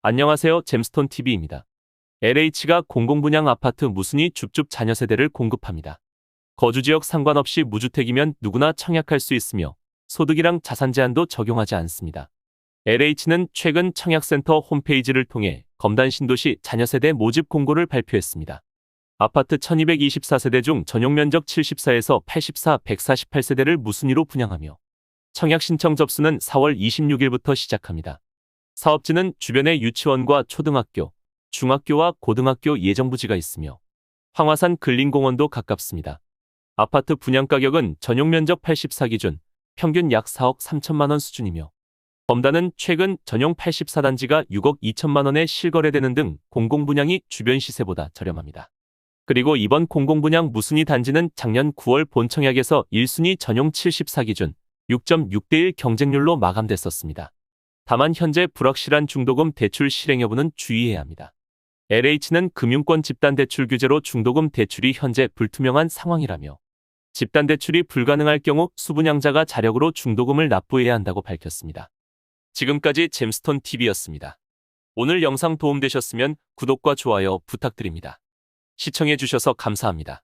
안녕하세요. 잼스톤 TV입니다. LH가 공공분양 아파트 무순위 줍줍 자녀 세대를 공급합니다. 거주 지역 상관없이 무주택이면 누구나 청약할 수 있으며 소득이랑 자산 제한도 적용하지 않습니다. LH는 최근 청약센터 홈페이지를 통해 검단 신도시 자녀 세대 모집 공고를 발표했습니다. 아파트 1224세대 중 전용 면적 74에서 84, 148세대를 무순위로 분양하며 청약 신청 접수는 4월 26일부터 시작합니다. 사업지는 주변에 유치원과 초등학교, 중학교와 고등학교 예정부지가 있으며 황화산 근린공원도 가깝습니다. 아파트 분양 가격은 전용 면적 84 기준 평균 약 4억 3천만 원 수준이며 범단은 최근 전용 84단지가 6억 2천만 원에 실거래되는 등 공공분양이 주변 시세보다 저렴합니다. 그리고 이번 공공분양 무순위 단지는 작년 9월 본청약에서 1순위 전용 74 기준 6.6대1 경쟁률로 마감됐었습니다. 다만 현재 불확실한 중도금 대출 실행 여부는 주의해야 합니다. LH는 금융권 집단 대출 규제로 중도금 대출이 현재 불투명한 상황이라며 집단 대출이 불가능할 경우 수분양자가 자력으로 중도금을 납부해야 한다고 밝혔습니다. 지금까지 잼스톤 TV였습니다. 오늘 영상 도움되셨으면 구독과 좋아요 부탁드립니다. 시청해주셔서 감사합니다.